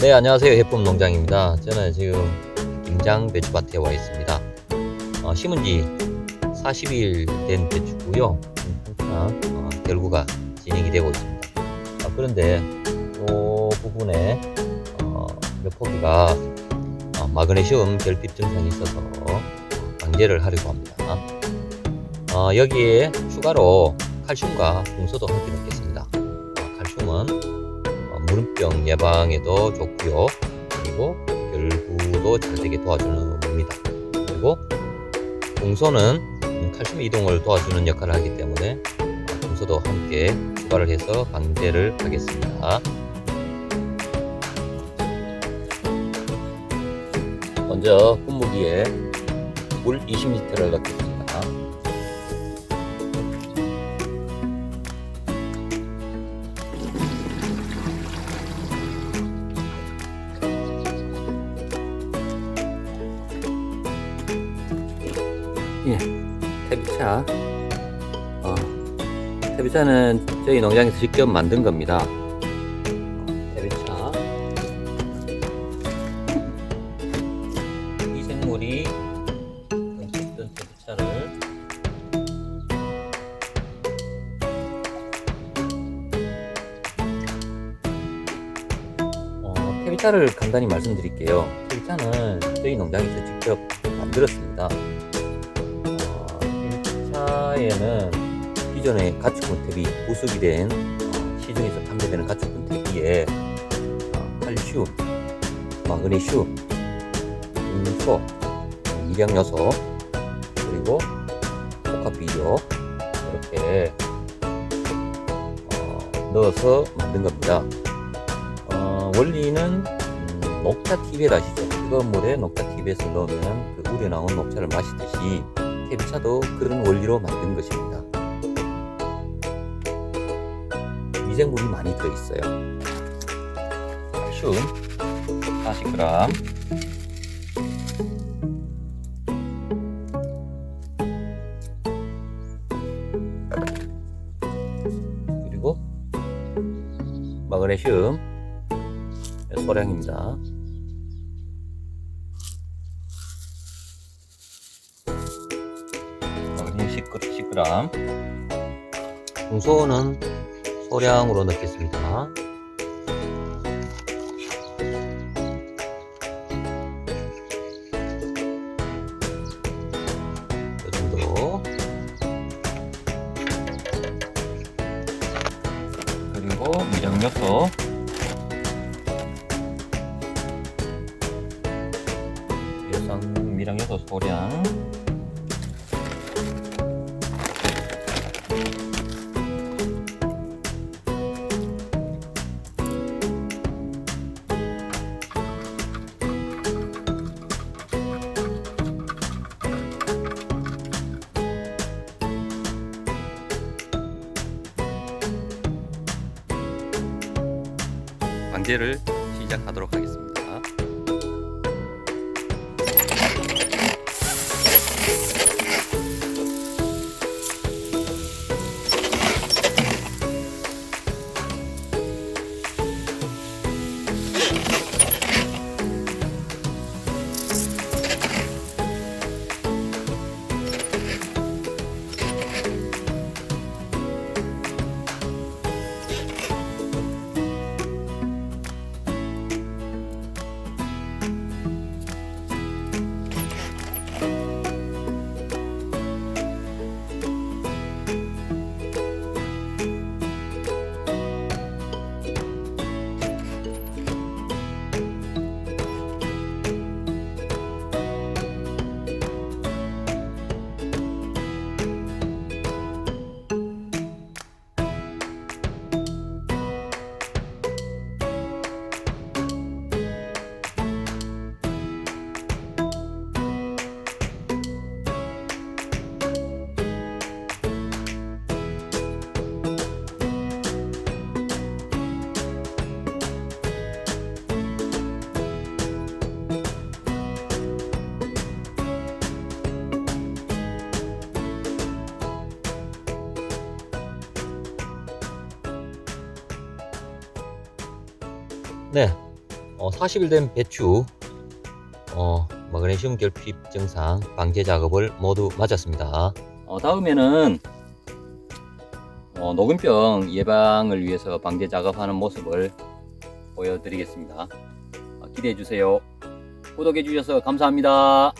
네, 안녕하세요. 해품 농장입니다. 저는 지금 김장 배추밭에 와 있습니다. 어, 심은 지 40일 된 배추고요. 음, 한참 어, 결구가 진행이 되고 있습니다. 아, 그런데 이 부분에 어, 몇 포기가 어, 마그네슘 결핍 증상이 있어서 어, 방제를 하려고 합니다. 어, 여기에 추가로 칼슘과 붕소도 함께 넣겠습니다. 어, 칼슘은 어, 무름병 예방에도 좋고요. 그리고 결구도 잘 되게 도와주는 겁니다. 그리고 동소는 음, 칼슘 이동을 도와주는 역할을 하기 때문에 어, 동소도 함께 추가를 해서 방제를 하겠습니다. 먼저 분무기에 물 20리터를 넣겠습니다. 태비차. 어, 태비차는 저희 농장에서 직접 만든 겁니다. 어, 태비차. 이 생물이 던졌던 태비차를 어, 태비차를 간단히 말씀드릴게요. 태비차는 저희 농장에서 직접 만들었습니다. 어, 1차에는 기존의 가축분 대비 보습이 된 어, 시중에서 판매되는 가축분 대비에 어, 칼슘, 마그네슘, 잉소, 미량요소 그리고 복합비료 이렇게 어, 넣어서 만든 겁니다. 어, 원리는 음, 녹차 티벳 아시죠? 뜨거운 물에 녹차 티벳을 넣으면 그 우려 나온 녹차를 마시듯이 태비차도 그런 원리로 만든 것입니다. 미생물이 많이 들어있어요. 칼슘 40g, 그리고 마그네슘 소량입니다. 마그네슘 10g, 중소는 소량으로 넣겠습니다. 이 정도. 그리고 미량요소 여성 미량요소 소량 방제를 시작하도록 하겠습니다. 네, 어, 40일 된 배추 어, 마그네슘 결핍 증상 방제 작업을 모두 마쳤습니다. 어, 다음에는 어, 녹균병 예방을 위해서 방제 작업하는 모습을 보여드리겠습니다. 어, 기대해 주세요. 구독해 주셔서 감사합니다.